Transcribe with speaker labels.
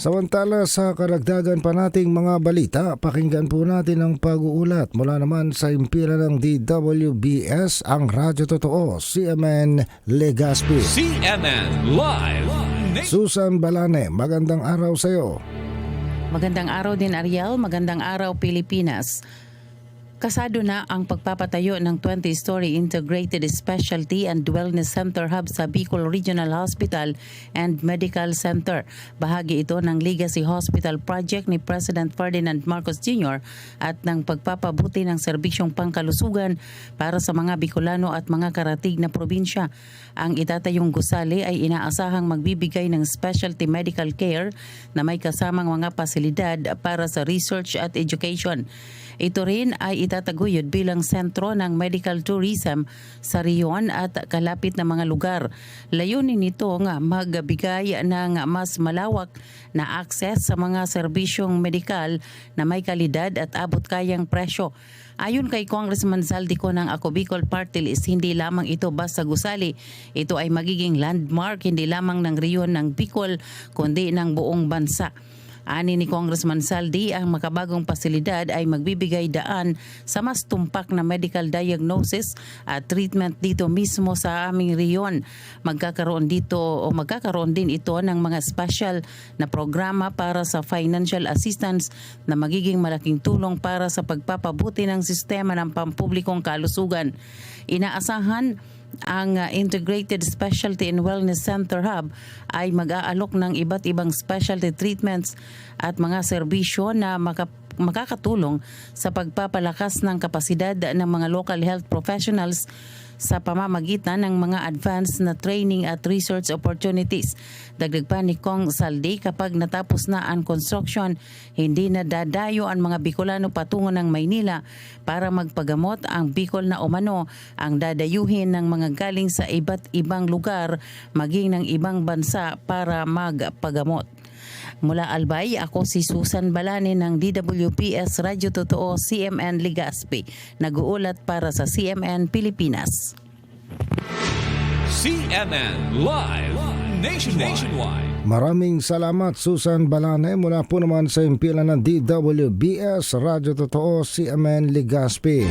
Speaker 1: Samantala sa karagdagan pa nating mga balita, pakinggan po natin ang pag-uulat mula naman sa impira ng DWBS, ang Radyo Totoo, CMN Legaspi.
Speaker 2: CNN Live.
Speaker 1: Susan Balane, magandang araw sa iyo.
Speaker 3: Magandang araw din Ariel, magandang araw Pilipinas. Kasado na ang pagpapatayo ng 20-story Integrated Specialty and Wellness Center Hub sa Bicol Regional Hospital and Medical Center. Bahagi ito ng Legacy Hospital Project ni President Ferdinand Marcos Jr. at ng pagpapabuti ng serbisyong pangkalusugan para sa mga Bicolano at mga karatig na probinsya. Ang itatayong gusali ay inaasahang magbibigay ng specialty medical care na may kasamang mga pasilidad para sa research at education. Ito rin ay itataguyod bilang sentro ng medical tourism sa riyon at kalapit na mga lugar. Layunin nito nga magbigay ng mas malawak na akses sa mga serbisyong medikal na may kalidad at abot kayang presyo. Ayon kay Congressman Saldico ng Ako Bicol Party List, hindi lamang ito basta gusali. Ito ay magiging landmark hindi lamang ng riyon ng Bicol kundi ng buong bansa. Ani ni Congressman Saldi, ang makabagong pasilidad ay magbibigay daan sa mas tumpak na medical diagnosis at treatment dito mismo sa aming riyon. Magkakaroon dito o magkakaroon din ito ng mga special na programa para sa financial assistance na magiging malaking tulong para sa pagpapabuti ng sistema ng pampublikong kalusugan. Inaasahan ang uh, Integrated Specialty and Wellness Center Hub ay mag-aalok ng iba't ibang specialty treatments at mga serbisyo na maka- makakatulong sa pagpapalakas ng kapasidad ng mga local health professionals sa pamamagitan ng mga advanced na training at research opportunities. Dagdag pa ni Kong Saldi, kapag natapos na ang construction, hindi na dadayo ang mga Bicolano patungo ng Maynila para magpagamot ang Bicol na umano ang dadayuhin ng mga galing sa iba't ibang lugar maging ng ibang bansa para magpagamot. Mula Albay, ako si Susan Balane ng DWPS Radyo Totoo CMN Ligaspi. Nag-uulat para sa CMN Pilipinas.
Speaker 2: CNN Live Nation Nationwide.
Speaker 1: Maraming salamat Susan Balane mula po naman sa impila ng DWBS, Radyo Totoo, CMN Legaspi.